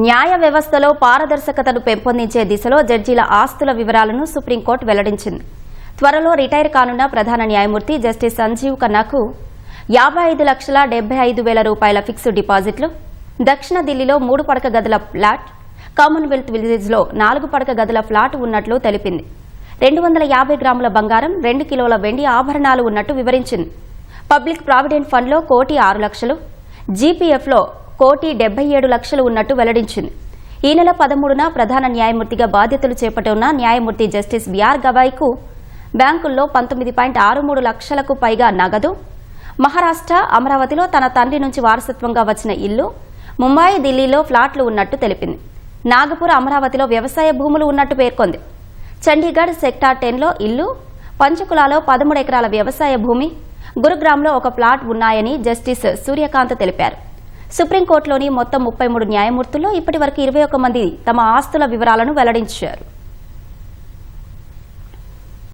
న్యాయ వ్యవస్థలో పారదర్శకతను పెంపొందించే దిశలో జడ్జీల ఆస్తుల వివరాలను సుప్రీంకోర్టు వెల్లడించింది. త్వరలో రిటైర్ కానున్న ప్రధాన న్యాయమూర్తి జస్టిస్ సంజీవ్ ఖన్నాకు యాభై ఐదు లక్షల డెబ్బై ఐదు వేల రూపాయల ఫిక్స్డ్ డిపాజిట్లు దక్షిణ ఢిల్లీలో మూడు పడక గదుల ఫ్లాట్ కామన్వెల్త్ విలేజ్లో నాలుగు పడక గదుల ఫ్లాట్ ఉన్నట్లు తెలిపింది. రెండు వందల యాభై గ్రాముల బంగారం రెండు కిలోల వెండి ఆభరణాలు ఉన్నట్టు వివరించింది. పబ్లిక్ ప్రావిడెంట్ ఫండ్లో కోటి ఆరు లక్షలు జీపీఎఫ్లో కోటి డెబ్బై ఏడు లక్షలు ఉన్నట్టు వెల్లడించింది. ఈ నెల పదమూడున ప్రధాన న్యాయమూర్తిగా బాధ్యతలు చేపట్టున్న న్యాయమూర్తి జస్టిస్ బిఆర్ గవాయ్కు బ్యాంకుల్లో పంతొమ్మిది పాయింట్ ఆరు మూడు లక్షలకు పైగా నగదు మహారాష్ట్ర అమరావతిలో తన తండ్రి నుంచి వారసత్వంగా వచ్చిన ఇల్లు ముంబై ఢిల్లీలో ఫ్లాట్లు ఉన్నట్టు తెలిపింది. నాగపూర్ అమరావతిలో వ్యవసాయ భూములు ఉన్నట్టు పేర్కొంది. చండీగఢ్ సెక్టార్ టెన్లో ఇల్లు పంచకులాలో పదమూడు ఎకరాల వ్యవసాయ భూమి గురుగ్రామ్లో ఒక ప్లాట్ ఉన్నాయని జస్టిస్ సూర్యకాంత్ తెలిపారు. సుప్రీంకోర్టులోని మొత్తం ముప్పై మూడు న్యాయమూర్తుల్లో ఇప్పటి వరకు ఇరవై మంది తమ ఆస్తుల వివరాలను వెల్లడించారు.